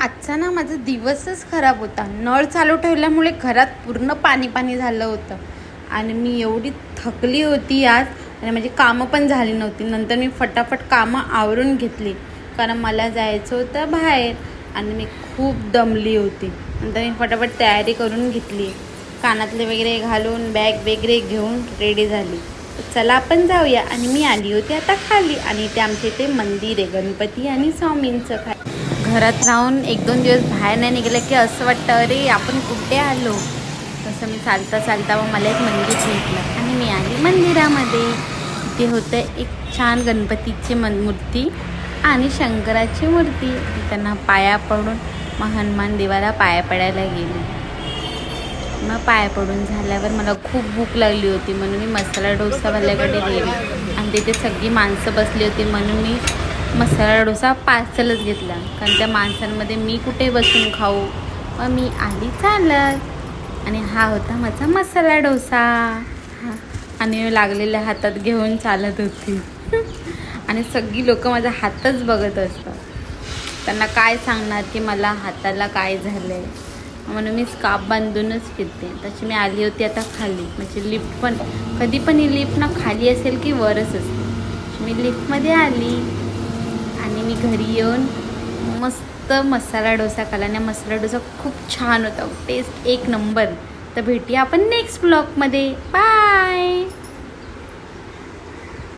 आजचा ना माझा दिवसच खराब होता. नळ चालू ठेवल्यामुळे घरात पूर्ण पाणी पाणी झालं होतं. आणि मी एवढी थकली होती आज आणि माझी कामं पण झाली नव्हती. नंतर मी फटाफट कामं आवरून घेतली. कारण मला जायचं होतं बाहेर आणि मी खूप दमली होती. नंतर मी फटाफट तयारी करून घेतली. कानातले वगैरे घालून बॅग वगैरे घेऊन रेडी झाली. चला आपण जाऊया. आणि मी आली होती आता खाली. आणि ते आमच्या इथे मंदिर आहे. गणपती आणि स्वामींचं खाली घरात राहून एक दोन दिवस बाहेर नाही निघालं की असं वाटतं अरे आपण कुठे आलो? तसं मी चालता चालता मग मला एक मंदिर भेटलं आणि मी आली मंदिरामध्ये. तिथे होतं एक छान गणपतीची मन मूर्ती आणि शंकराची मूर्ती. त्यांना पाया पडून मग हनुमान देवाला पाया पडायला गेली. मग पाया पडून झाल्यावर मला खूप भूक लागली होती म्हणून मी मसाला डोसा वाल्याकडे गेली. आणि तिथे सगळी माणसं बसली होती म्हणून मी मसाला डोसा पार्सलच घेतला. कारण त्या माणसांमध्ये मी कुठे बसून खाऊ? मग मी आली चालत. आणि हा होता माझा मसाला डोसा. हा आणि लागलेल्या हातात घेऊन चालत होती. आणि सगळी लोक माझा हातच बघत असतात. त्यांना काय सांगणार की मला हाताला काय झालं आहे म्हणून मी स्काप बांधूनच फिरते. तशी मी आली होती आता खाली. म्हणजे लिफ्ट पण कधी पण ही लिफ्ट ना खाली असेल की वरच असते. मी लिफ्टमध्ये आली. घरी येऊन मस्त मसाला डोसा खाला आणि मसाला डोसा खूप छान होता. टेस्ट एक नंबर. तर भेटूया आपण नेक्स्ट ब्लॉगमध्ये बाय